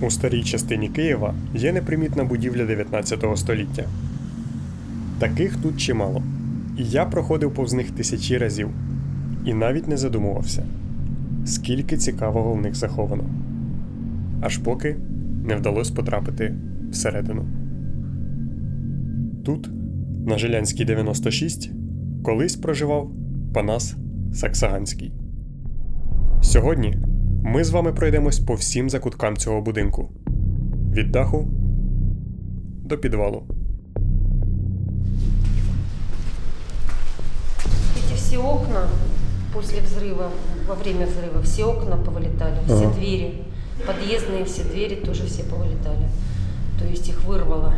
У старій частині Києва є непримітна будівля 19 століття. Таких тут чимало. І я проходив повз них тисячі разів. І навіть не задумувався, скільки цікавого в них заховано. Аж поки не вдалося потрапити всередину. Тут, на Жилянській 96, колись проживав Панас Саксаганський. Сьогодні ми з вами пройдемось по всім закуткам цього будинку: від даху до підвалу. Эти все окна после взрыва, во время взрыва, все окна повылетали, все Ага. двери, подъездные все двери тоже все повылетали. То есть их вырвало.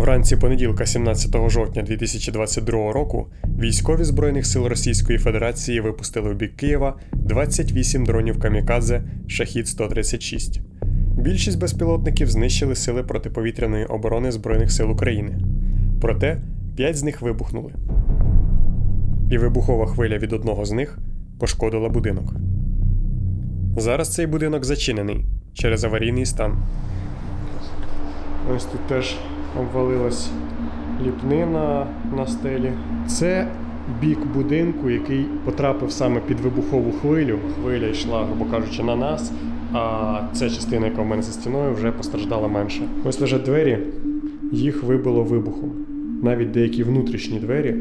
Вранці понеділка, 17 жовтня 2022 року, військові Збройних сил Російської Федерації випустили в бік Києва 28 дронів камікадзе Шахід 136. Більшість безпілотників знищили сили протиповітряної оборони Збройних сил України. Проте 5 з них вибухнули. І вибухова хвиля від одного з них пошкодила будинок. Зараз цей будинок зачинений через аварійний стан. Ось тут теж обвалилась ліпнина на стелі. Це бік будинку, який потрапив саме під вибухову хвилю. Хвиля йшла, грубо кажучи, на нас. А ця частина, яка в мене за стіною, вже постраждала менше. Ось лежать двері, їх вибило вибухом. Навіть деякі внутрішні двері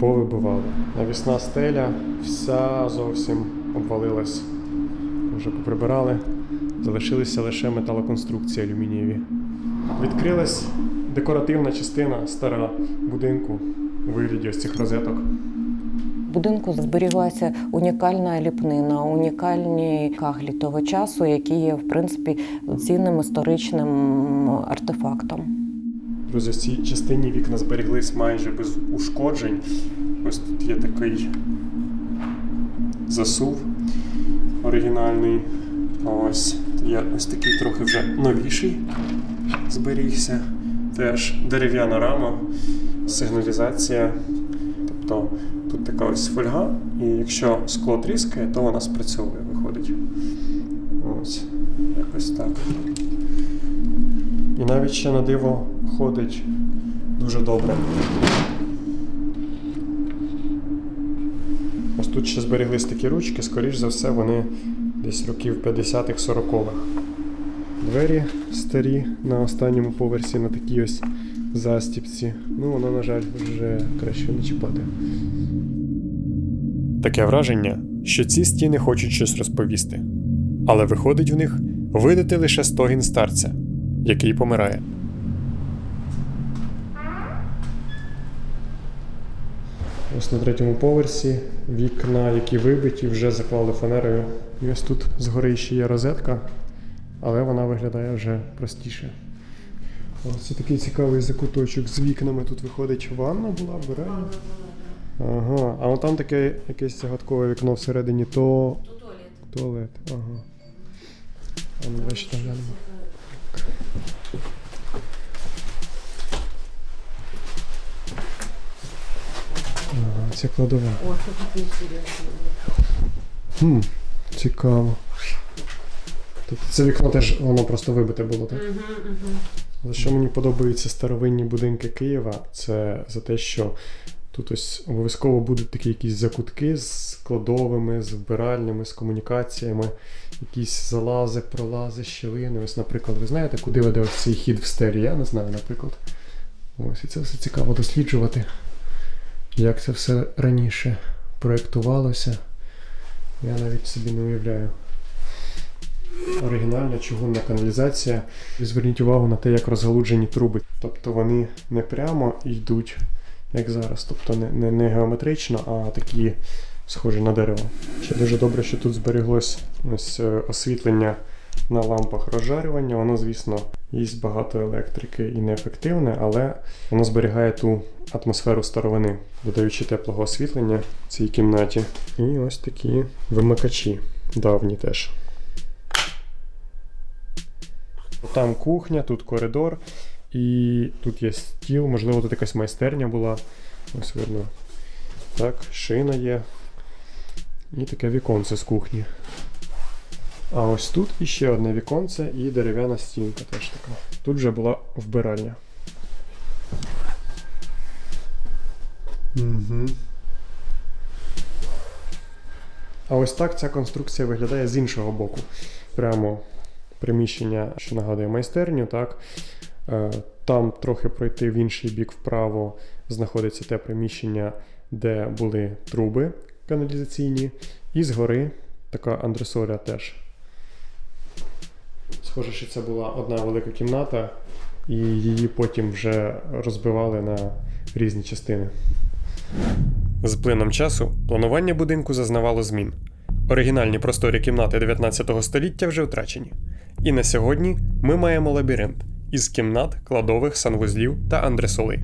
повибивали. Навісна стеля вся зовсім обвалилась. Вже поприбирали. Залишилися лише металоконструкції алюмінієві. Відкрилась декоративна частина стара будинку у вигляді ось цих розеток. Будинку зберіглася унікальна ліпнина, унікальні каглі того часу, які є в принципі цінним історичним артефактом. Друзі, в цій частині вікна зберіглись майже без ушкоджень. Ось тут є такий засув оригінальний. Ось є ось такий трохи вже новіший зберігся. Теж дерев'яна рама, сигналізація. Тобто тут така ось фольга, і якщо скло тріскає, то вона спрацьовує, виходить. Ось, якось так. І навіть ще на диво ходить дуже добре. Ось тут ще зберіглись такі ручки, скоріш за все, вони десь років 50-х, 40-х. Двері старі на останньому поверсі на такій ось застіпці. Ну, воно, на жаль, вже краще не чіпати. Таке враження, що ці стіни хочуть щось розповісти. Але виходить в них видати лише стогін старця, який помирає. Ось на третьому поверсі вікна, які вибиті, вже заклали фанерою. І ось тут згори ще є розетка, але вона виглядає вже простіше. Ось це такий цікавий закуточок з вікнами. Тут виходить ванна була, вбиральня. Ага, а там таке якесь загадкове вікно всередині, то туалет. Ага. А ну, давай ще там глянемо. Ага, це кладова. Хм, цікаво. Тобто це вікно теж воно просто вибите було, так? За що мені подобаються старовинні будинки Києва, це за те, що тут ось обов'язково будуть такі якісь закутки з кладовими, з вбиральнями, з комунікаціями, якісь залази, пролази, щілини. Ось, наприклад, ви знаєте, куди веде ось цей хід в стелі? Я не знаю, наприклад. Ось і це все цікаво досліджувати, як це все раніше проєктувалося. Я навіть собі не уявляю. Оригінальна чугунна каналізація. І зверніть увагу на те, як розгалуджені труби. Тобто вони не прямо йдуть, як зараз. Тобто не, не, не геометрично, а такі схожі на дерево. Ще дуже добре, що тут збереглось ось е, освітлення на лампах розжарювання. Воно, звісно, їсть багато електрики і неефективне, але воно зберігає ту атмосферу старовини, додаючи теплого освітлення в цій кімнаті. І ось такі вимикачі давні теж. Там кухня, тут коридор, і тут є стіл, можливо, тут якась майстерня була. Ось видно. Так, шина є. І таке віконце з кухні. А ось тут іще одне віконце і дерев'яна стінка теж така. Тут вже була вбиральня. Угу. А ось так ця конструкція виглядає з іншого боку. Прямо приміщення, що нагадує майстерню, так. Е, Там трохи пройти в інший бік вправо знаходиться те приміщення, де були труби каналізаційні, і згори така андресоля теж. Схоже, що це була одна велика кімната, і її потім вже розбивали на різні частини. З плином часу планування будинку зазнавало змін. Оригінальні просторі кімнати 19 століття вже втрачені. І на сьогодні ми маємо лабіринт із кімнат, кладових, санвузлів та андресоли.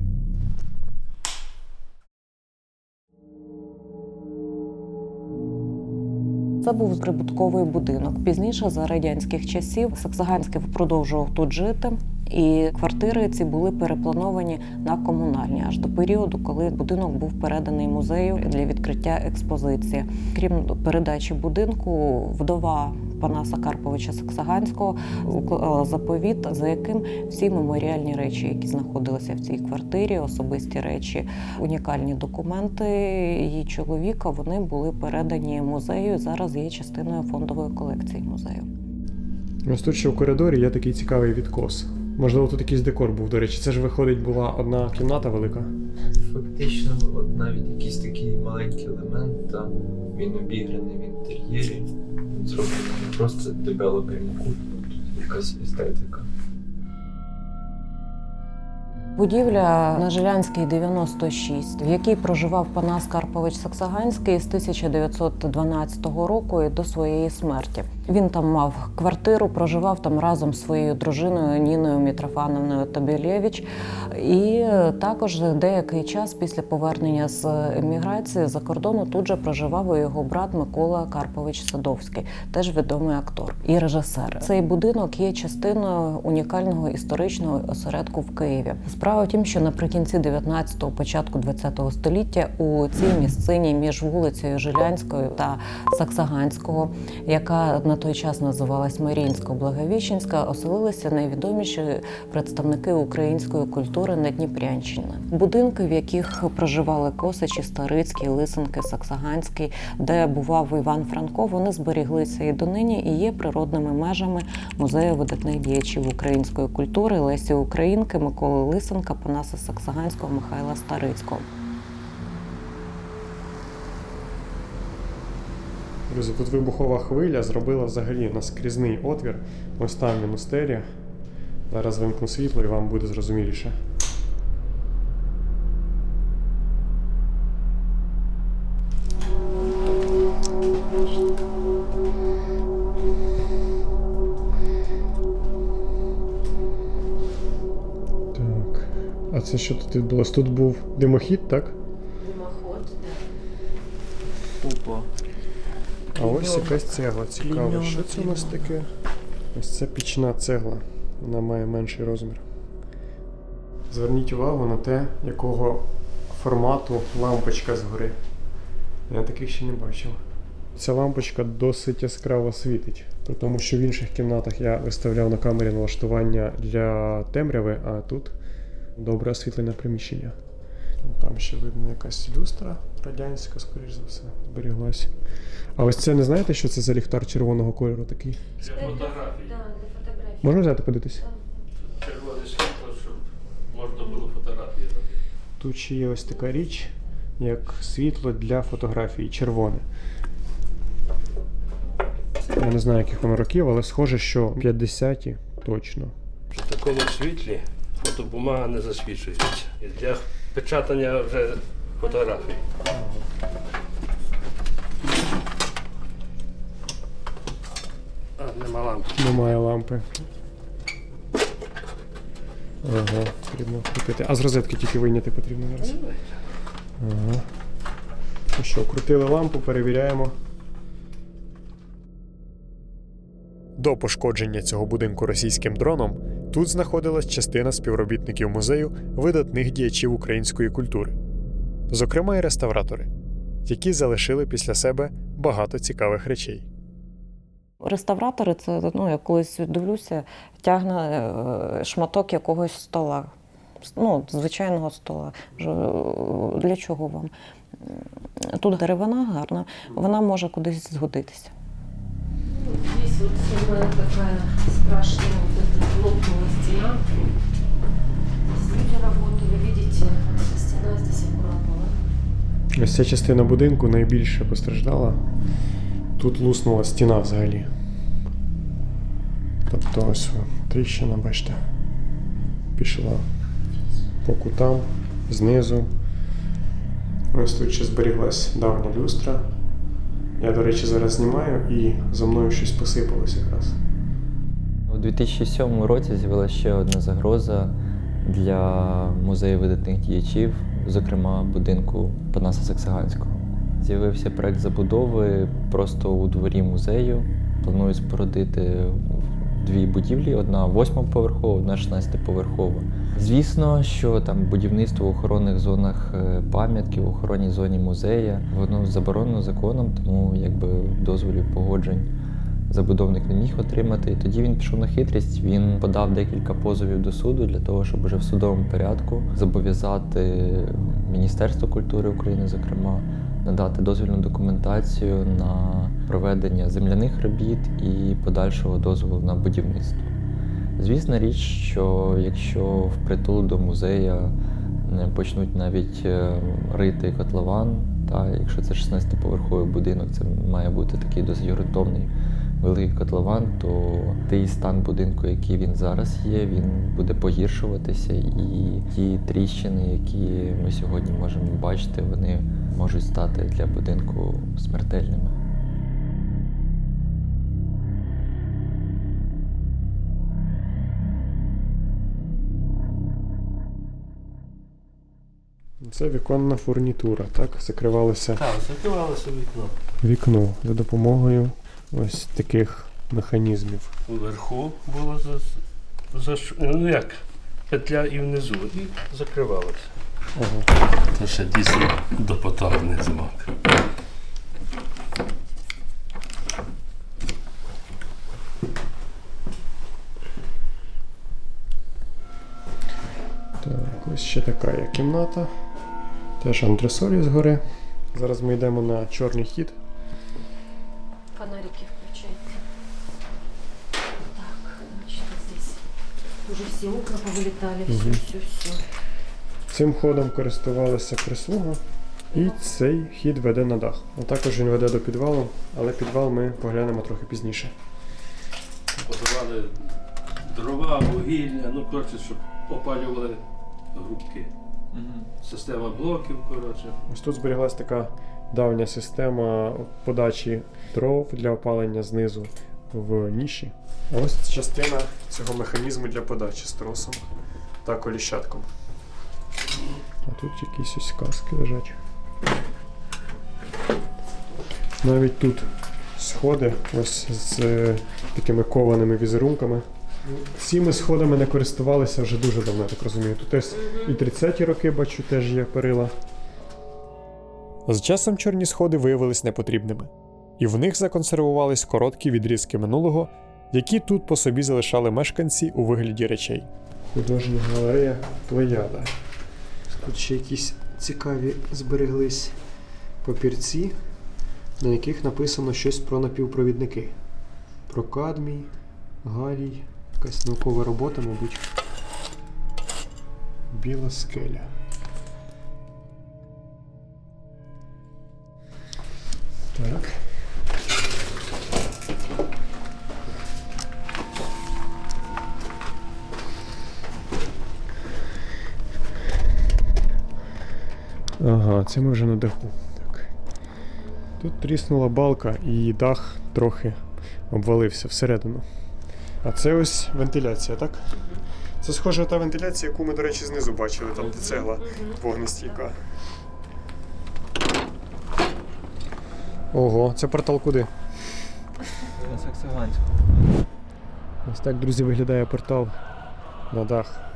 Це був прибутковий будинок. Пізніше, за радянських часів, Саксаганський продовжував тут жити. І квартири ці були переплановані на комунальні аж до періоду, коли будинок був переданий музею для відкриття експозиції. Крім передачі будинку, вдова Панаса Карповича Саксаганського уклала заповіт, за яким всі меморіальні речі, які знаходилися в цій квартирі, особисті речі, унікальні документи її чоловіка, вони були передані музею. Зараз є частиною фондової колекції музею. Ось тут ще в коридорі є такий цікавий відкос. Можливо, тут якийсь декор був, до речі. Це ж виходить, була одна кімната велика. Фактично, от навіть якийсь такий маленький елемент, та, він обіграний в інтер'єрі, зроблений просто девелопером тут якась естетика. Будівля на Жилянській 96, в якій проживав Панас Карпович Саксаганський з 1912 року і до своєї смерті. Він там мав квартиру, проживав там разом з своєю дружиною Ніною Мітрофановною Тобілєвич. І також деякий час після повернення з еміграції за кордону тут же проживав і його брат Микола Карпович Садовський, теж відомий актор і режисер. Цей будинок є частиною унікального історичного осередку в Києві. Справа в тім, що наприкінці 19-го, початку 20-го століття у цій місцині між вулицею Жилянською та Саксаганського, яка на той час називалась Маріїнсько-Благовіщенська, оселилися найвідоміші представники української культури на Дніпрянщині. Будинки, в яких проживали Косичі, Старицький, Лисенки, Саксаганський, де бував Іван Франко, вони зберіглися і донині і є природними межами музею видатних діячів української культури Лесі Українки, Миколи Лисенка, Панаса Саксаганського, Михайла Старицького. Друзі, тут вибухова хвиля зробила взагалі наскрізний отвір. Ось там він у стелі. Зараз вимкну світло і вам буде зрозуміліше. А це що тут відбулось? Тут був димохід, так? Дымоход, Опа. А ось якась цегла. Цікаво, що це у нас таке? Ось це пічна цегла. Вона має менший розмір. Зверніть увагу на те, якого формату лампочка згори. Я таких ще не бачив. Ця лампочка досить яскраво світить. При тому, що в інших кімнатах я виставляв на камері налаштування для темряви, а тут добре освітлене приміщення. Там ще видно якась люстра радянська, скоріш за все, зберіглась. А ось це не знаєте, що це за ліхтар червоного кольору такий? Для фотографій. Да, для фотографий. Можна взяти подивитися? Червоне світло, щоб можна було фотографії робити. Тут ще є ось така річ, як світло для фотографії, червоне. Я не знаю, яких воно років, але схоже, що 50-ті точно. При такому світлі фотобумага не засвічується. Для печатання вже фотографій. А, нема лампи. Немає лампи. Ага, потрібно вкрутити. А з розетки тільки вийняти потрібно зараз. Ага. Ну що, крутили лампу, перевіряємо. До пошкодження цього будинку російським дроном тут знаходилась частина співробітників музею видатних діячів української культури, зокрема і реставратори, які залишили після себе багато цікавих речей. Реставратори це ну, я колись дивлюся, тягне е, шматок якогось стола. Ну, звичайного стола. Для чого вам? Тут деревина гарна, вона може кудись згодитися. Здесь вот самая такая страшная вот эта лопнула стена. Здесь люди работали, видите, стена здесь аккуратно. Ось ця частина будинку найбільше постраждала. Тут луснула стіна взагалі. Тобто ось тріщина, бачите, пішла по кутам, знизу. Ось тут ще зберіглась давня люстра. Я, до речі, зараз знімаю і за мною щось посипалося якраз. У 2007 році з'явилася ще одна загроза для музею видатних діячів, зокрема будинку Панаса Саксаганського. З'явився проект забудови просто у дворі музею. Планують спорудити дві будівлі: одна восьмоповерхова, одна 16-поверхова. Звісно, що там будівництво в охоронних зонах е, пам'ятки, в охоронній зоні музея, воно заборонено законом, тому якби дозволів погоджень забудовник не міг отримати. І тоді він пішов на хитрість. Він подав декілька позовів до суду для того, щоб вже в судовому порядку зобов'язати Міністерство культури України, зокрема, надати дозвільну документацію на проведення земляних робіт і подальшого дозволу на будівництво. Звісна річ, що якщо впритул до музея не почнуть навіть е, рити котлован, та якщо це 16-поверховий будинок, це має бути такий досить ґрунтовний великий котлован, то той стан будинку, який він зараз є, він буде погіршуватися, і ті тріщини, які ми сьогодні можемо бачити, вони можуть стати для будинку смертельними. Це віконна фурнітура, так? Закривалося Так, закривалося вікно. вікно за допомогою ось таких механізмів. Вверху було за, за ну як, петля і внизу, і закривалося. Ага. Це ще дійсно допотопний замок. Так, ось ще така є кімната. Теж антресолі згори. Зараз ми йдемо на чорний хід. Уже все окна повылетали, все, все, все. Цим ходом користувалася прислуга. І цей хід веде на дах. А також він веде до підвалу, але підвал ми поглянемо трохи пізніше. Подавали дрова, вугілля, ну коротше, щоб опалювали грубки. Система блоків, коротше. Ось тут зберіглась така давня система подачі дров для опалення знизу в ніші. Ось частина цього механізму для подачі з тросом та коліщатком. А тут якісь ось каски лежать. Навіть тут сходи ось з такими кованими візерунками. Цими сходами не користувалися вже дуже давно, так розумію. Тут ось і 30-ті роки бачу, теж є перила. З часом чорні сходи виявились непотрібними, і в них законсервувались короткі відрізки минулого, які тут по собі залишали мешканці у вигляді речей. Художня галерея Плеяда. Тут ще якісь цікаві збереглись папірці, на яких написано щось про напівпровідники. Про кадмій, галій, якась наукова робота, мабуть. Біла скеля. Так. Ага, це ми вже на даху. Так. Тут тріснула балка і дах трохи обвалився всередину. А це ось вентиляція, так? Це схоже на та вентиляція, яку ми, до речі, знизу бачили, там де цегла вогнестійка. Ого, це портал куди? На Ось так, друзі, виглядає портал на дах.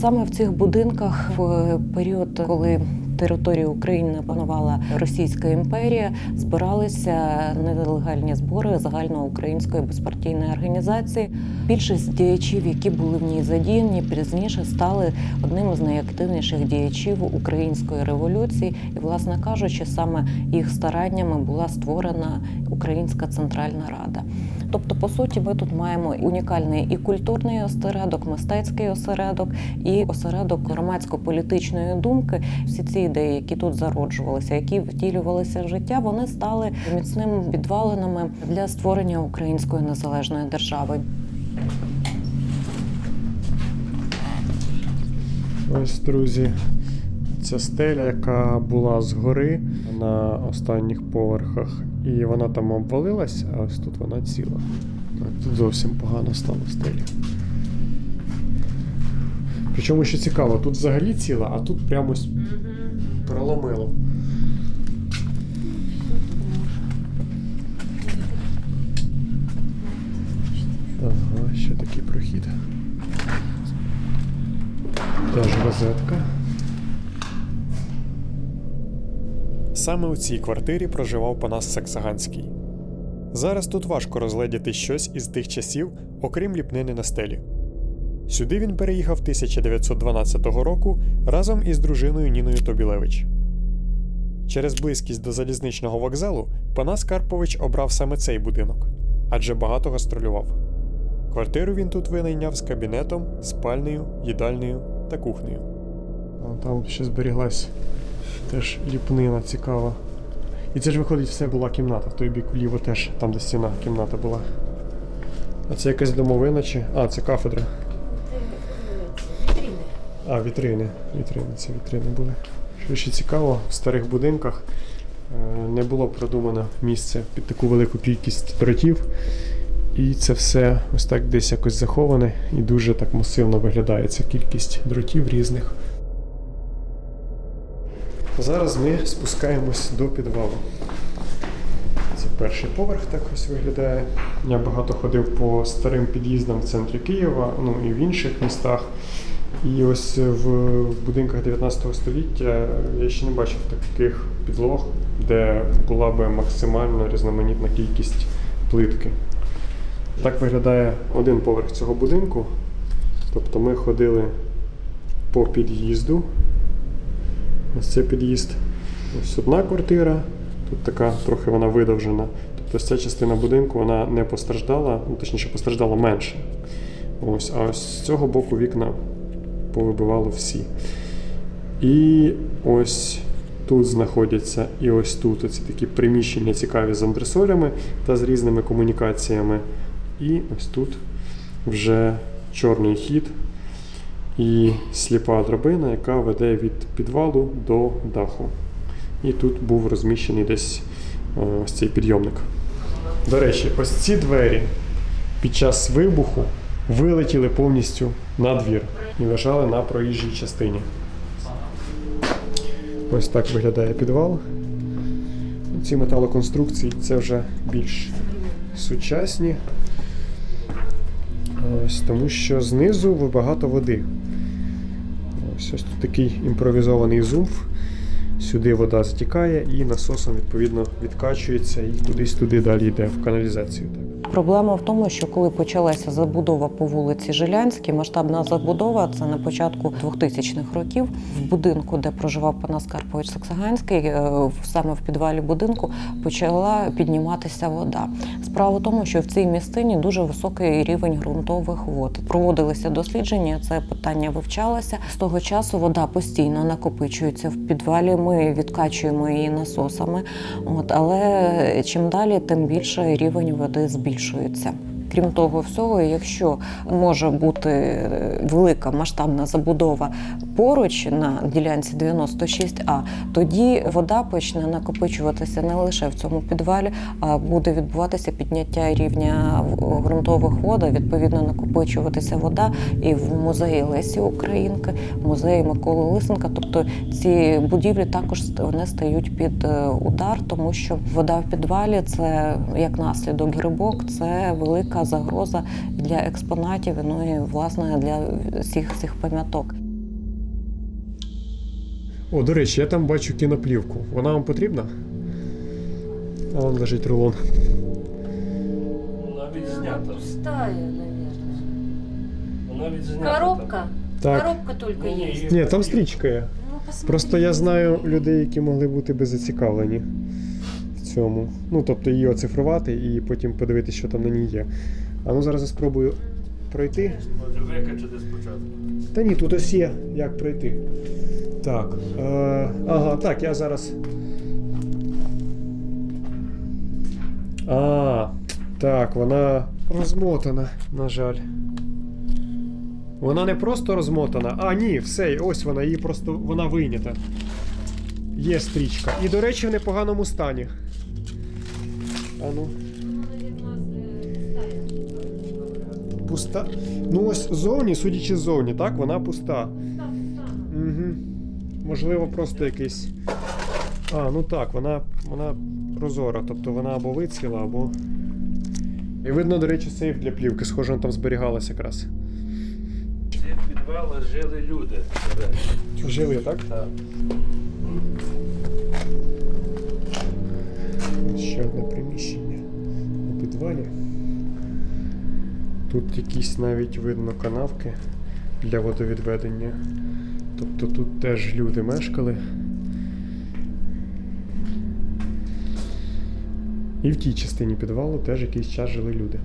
Саме в цих будинках в період, коли територію України панувала Російська імперія, збиралися нелегальні збори загальноукраїнської безпартійної організації. Більшість діячів, які були в ній задіяні, пізніше стали одним з найактивніших діячів української революції. І, власне кажучи, саме їх стараннями була створена Українська Центральна Рада. Тобто, по суті, ми тут маємо унікальний і культурний осередок, мистецький осередок, і осередок громадсько-політичної думки. Всі ці ідеї, які тут зароджувалися, які втілювалися в життя, вони стали міцними підвалинами для створення української незалежної держави. Ось, друзі, ця стеля, яка була згори на останніх поверхах, і вона там обвалилась, а ось тут вона ціла. Так, тут зовсім погано стало стелі. Причому що цікаво, тут взагалі ціла, а тут прямо ось проломило. Ага, ще такий прохід. Теж розетка. Саме у цій квартирі проживав Панас Саксаганський. Зараз тут важко розгледіти щось із тих часів, окрім ліпнини на стелі. Сюди він переїхав 1912 року разом із дружиною Ніною Тобілевич. Через близькість до залізничного вокзалу Панас Карпович обрав саме цей будинок, адже багато гастролював. Квартиру він тут винайняв з кабінетом, спальнею, їдальнею та кухнею. Там ще зберіглась теж ліпнина цікава. І це ж виходить, все була кімната. В той бік вліво теж, там де стіна, кімната була. А це якась домовина чи. А, це кафедра. А, вітрини. Вітрини, це вітрини були. Що ще цікаво, в старих будинках е, не було продумано місце під таку велику кількість дротів. І це все ось так десь якось заховане і дуже так масивно виглядає ця кількість дротів різних. Зараз ми спускаємось до підвалу. Це перший поверх так ось виглядає. Я багато ходив по старим під'їздам в центрі Києва, ну і в інших містах. І ось в будинках 19 століття я ще не бачив таких підлог, де була би максимально різноманітна кількість плитки. Так виглядає один поверх цього будинку. Тобто ми ходили по під'їзду. Ось це під'їзд. Ось одна квартира, тут така трохи вона видовжена. Тобто ця частина будинку вона не постраждала, ну, точніше постраждала менше. Ось, а ось з цього боку вікна повибивало всі. І ось тут знаходяться, і ось тут оці такі приміщення цікаві з антресолями та з різними комунікаціями. І ось тут вже чорний хід і сліпа драбина, яка веде від підвалу до даху. І тут був розміщений десь е, ось цей підйомник. До речі, ось ці двері під час вибуху вилетіли повністю на двір і лежали на проїжджій частині. Ось так виглядає підвал. Ці металоконструкції це вже більш сучасні. Ось, тому що знизу багато води. Ось, ось тут такий імпровізований зумф. Сюди вода затікає і насосом відповідно відкачується і кудись туди далі йде в каналізацію. Так. Проблема в тому, що коли почалася забудова по вулиці Жилянській, масштабна забудова це на початку 2000-х років. В будинку, де проживав Панас Карпович Саксаганський, е, саме в підвалі будинку почала підніматися вода. Справа в тому, що в цій місцині дуже високий рівень ґрунтових вод. Проводилися дослідження, це питання вивчалося. З того часу вода постійно накопичується в підвалі. Ми відкачуємо її насосами. От, але чим далі, тим більше рівень води збільшується. Крім того всього, якщо може бути е, велика масштабна забудова поруч на ділянці 96А, тоді вода почне накопичуватися не лише в цьому підвалі, а буде відбуватися підняття рівня ґрунтових вод, відповідно накопичуватися вода і в музеї Лесі Українки, в музеї Миколи Лисенка. Тобто ці будівлі також вони стають під е, удар, тому що вода в підвалі це як наслідок грибок, це велика загроза для експонатів, ну і власне для всіх цих пам'яток. О, до речі, я там бачу кіноплівку. Вона вам потрібна? А вон лежить рулон. Вона відзнята. Пустая, наверное. Вона відзнята. Коробка? Так. Коробка есть. є Ні, там стрічка є. Ну. Просто я знаю людей, які могли бути би зацікавлені в цьому. Ну, тобто її оцифрувати і потім подивитися, що там на ній є. А ну зараз я спробую пройти. Може викачати спочатку. Та ні, тут ось є, як пройти. Так. Е, ага, так, я зараз. А, так, вона розмотана, на жаль. Вона не просто розмотана. А, ні, все, ось вона, її просто вона вийнята. Є стрічка. І, до речі, в непоганому стані. А ну. Пуста. Ну ось зовні, судячи ззовні, так, вона пуста. Угу. Можливо, просто якийсь. А, ну так, вона, вона прозора, тобто вона або вицвіла, або. І видно, до речі, сейф для плівки, схоже, він там зберігалась якраз. В цих підвалах жили люди. до речі. Жили, так? Так. Ще одне приміщення у підвалі. Тут якісь навіть видно канавки для водовідведення. Тобто тут теж люди мешкали. І в тій частині підвалу теж якийсь час жили люди.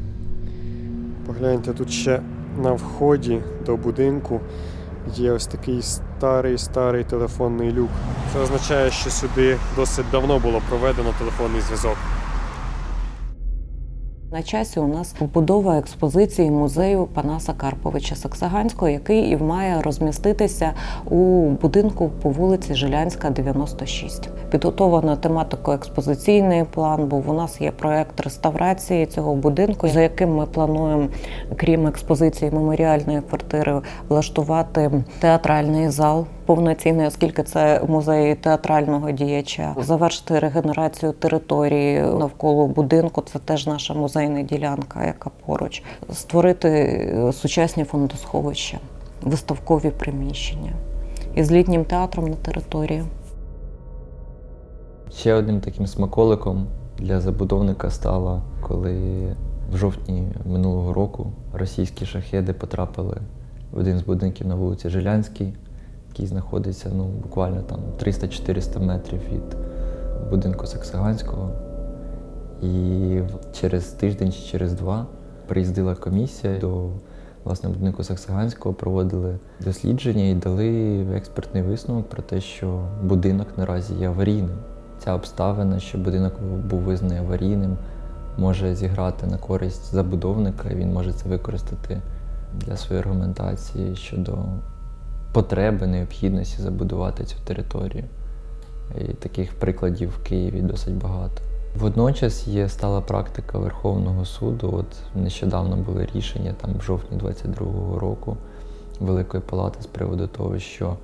Погляньте, тут ще на вході до будинку є ось такий старий старий телефонний люк. Це означає, що сюди досить давно було проведено телефонний зв'язок. На часі у нас побудова експозиції музею Панаса Карповича Саксаганського, який і має розміститися у будинку по вулиці Жилянська, 96. Підготовлено тематико-експозиційний план, бо у нас є проект реставрації цього будинку, за яким ми плануємо, крім експозиції меморіальної квартири, влаштувати театральний зал повноцінний, оскільки це музей театрального діяча, завершити регенерацію території навколо будинку. Це теж наша музейна ділянка, яка поруч, створити е, сучасні фондосховища, виставкові приміщення із літнім театром на території. Ще одним таким смаколиком для забудовника стало, коли в жовтні минулого року російські шахеди потрапили в один з будинків на вулиці Жилянській, який знаходиться ну, буквально там 300-400 метрів від будинку Саксаганського. І через тиждень чи через два приїздила комісія до власне будинку Саксаганського, проводили дослідження і дали експертний висновок про те, що будинок наразі є аварійним. Ця обставина, що будинок був визнаний аварійним, може зіграти на користь забудовника, і він може це використати для своєї аргументації щодо потреби, необхідності забудувати цю територію. І таких прикладів в Києві досить багато. Водночас є стала практика Верховного суду. От нещодавно були рішення там в жовтні 22-го року Великої Палати з приводу того, що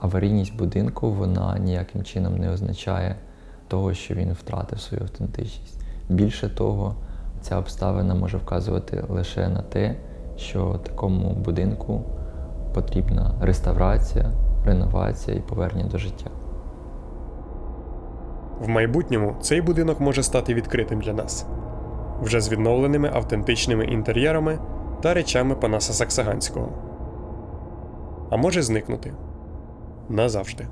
аварійність будинку вона ніяким чином не означає того, що він втратив свою автентичність. Більше того, ця обставина може вказувати лише на те, що такому будинку потрібна реставрація, реновація і повернення до життя. В майбутньому цей будинок може стати відкритим для нас, вже з відновленими автентичними інтер'єрами та речами Панаса Саксаганського. А може зникнути назавжди.